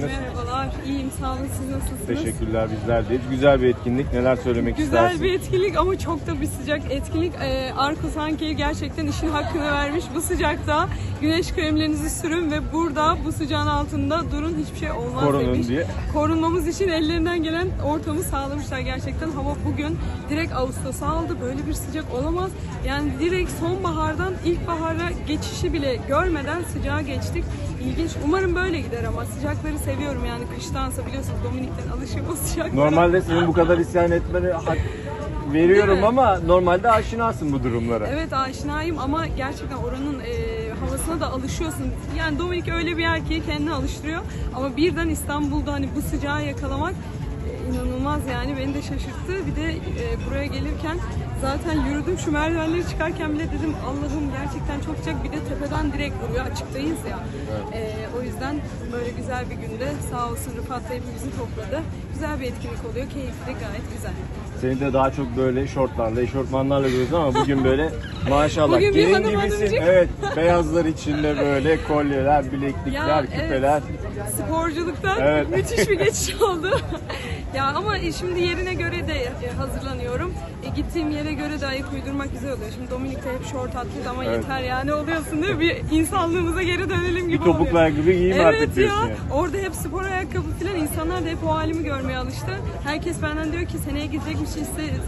Merhabalar, iyiyim sağ olun siz nasılsınız? Teşekkürler bizler de. Güzel bir etkinlik. Neler söylemek Güzel istersin? bir etkinlik ama çok da bir sıcak etkinlik. Ee, Arko sanki gerçekten işin hakkını vermiş. Bu sıcakta güneş kremlerinizi sürün ve burada bu sıcağın altında durun hiçbir şey olmaz Korunun demiş. diye. Korunmamız için ellerinden gelen ortamı sağlamışlar gerçekten. Hava bugün direkt Ağustos'a aldı. Böyle bir sıcak olamaz. Yani direkt sonbahardan ilkbahara geçişi bile görmeden sıcağa geçtik. İlginç. Umarım böyle gider ama sıcakları seviyorum yani kıştansa biliyorsunuz Dominik'ten alışım o sıcaklara. Normalde senin bu kadar isyan etmene hak veriyorum ama normalde aşinasın bu durumlara. Evet aşinayım ama gerçekten oranın e, havasına da alışıyorsun. Yani Dominik öyle bir yer ki kendini alıştırıyor. Ama birden İstanbul'da hani bu sıcağı yakalamak inanılmaz yani beni de şaşırttı. Bir de e, buraya gelirken zaten yürüdüm şu merdivenleri çıkarken bile dedim Allah'ım gerçekten çok sıcak. Bir de tepeden direkt vuruyor açıktayız ya. E, o yüzden böyle güzel bir günde sağ olsun Rıfat da hepimizi topladı. Güzel bir etkinlik oluyor. Keyifli gayet güzel. Seni de daha çok böyle şortlarla, eşortmanlarla görüyoruz ama bugün böyle maşallah Bugün gelin hanım gibisin. hanımcık. Evet, beyazlar içinde böyle kolyeler, bileklikler, Ya, küpeler. sporculuktan Evet. müthiş bir geçiş oldu. ya ama şimdi yerine göre de e, hazırlanıyorum. E, gittiğim yere göre de ayak uydurmak güzel oluyor. Şimdi Dominik'te hep şort attık ama Evet. yeter ya ne oluyorsun değil mi? Bir insanlığımıza geri dönelim gibi Bir topuklu oluyor. ayakkabı giyeyim Evet artık diyorsun ya. yani. Orada hep spor ayakkabı falan insanlar da hep o halimi görmeye alıştı. Herkes benden diyor ki seneye gidecek misin,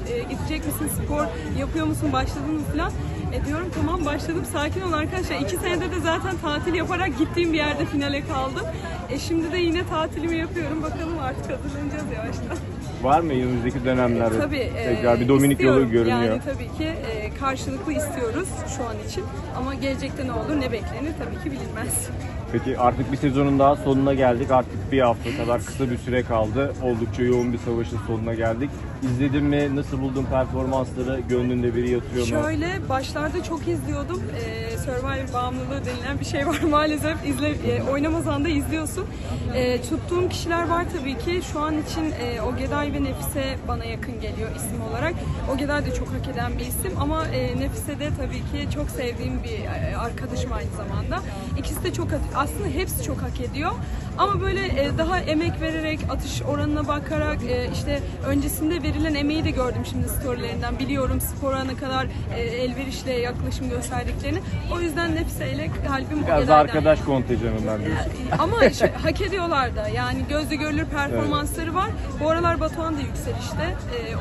e, gidecek misin spor yapıyor musun, başladın mı falan. E diyorum tamam başladım sakin ol arkadaşlar. İki senedir de zaten tatil yaparak gittiğim bir yerde finale kaldım. E şimdi de yine tatilimi yapıyorum. Bakalım artık hazırlanacağız yavaştan. Var mı önümüzdeki dönemlerde? Tabii. e, Tekrar bir Dominik yolu görünüyor. Yani tabii ki e, karşılıklı istiyoruz şu an için. Ama gelecekte ne olur ne beklenir tabii ki bilinmez. Peki artık bir sezonun daha sonuna geldik. Artık bir hafta kadar kısa bir süre kaldı. Oldukça yoğun bir savaşın sonuna geldik. İzledin mi? Nasıl buldun performansları? Gönlünde biri yatıyor mu? Şöyle başlarda çok izliyordum. Ee, Survivor bağımlılığı denilen bir şey var maalesef. İzle, e, oynamasan da izliyorsun. E, tuttuğum kişiler var tabii ki. Şu an için e, Ogeday ve Nefise bana yakın geliyor isim olarak. Ogeday da çok hak eden bir isim ama e, Nefise de tabii ki çok sevdiğim bir e, arkadaşım aynı zamanda. İkisi de çok aslında hepsi çok hak ediyor. Ama böyle e, daha emek vererek, atış oranına bakarak e, işte öncesinde verilen emeği de gördüm şimdi storylerinden. Biliyorum spora ne kadar e, elverişle yaklaşım gösterdiklerini. O yüzden Nefise ile kalbim Biraz da arkadaş kontenjanından diyorsun. ama şu- hak ediyorlar da. Yani gözle görülür performansları var. Bu aralar Batuhan da yükselişte.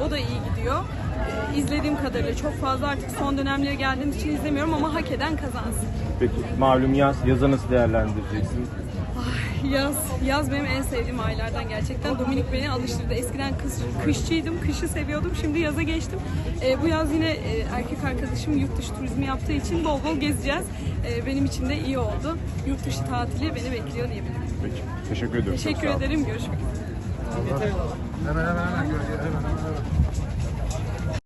O da iyi gidiyor. Ee, izlediğim kadarıyla çok fazla artık son dönemlere geldiğim için izlemiyorum ama hak eden kazansın. Peki malum yaz, yaza nasıl değerlendireceksin? Yaz, yaz benim en sevdiğim aylardan gerçekten. Dominik beni alıştırdı. Eskiden kış, kışçıydım, kışı seviyordum. Şimdi yaza geçtim. Ee, bu yaz yine e, erkek arkadaşım yurt dışı turizmi yaptığı için bol bol gezeceğiz. Ee, benim için de iyi oldu. Yurt dışı tatili beni bekliyor diyebilirim. Peki. Teşekkür ediyorum. Teşekkür ederim. Görüşmek üzere. Hemen hemen hemen. Hemen hemen hemen.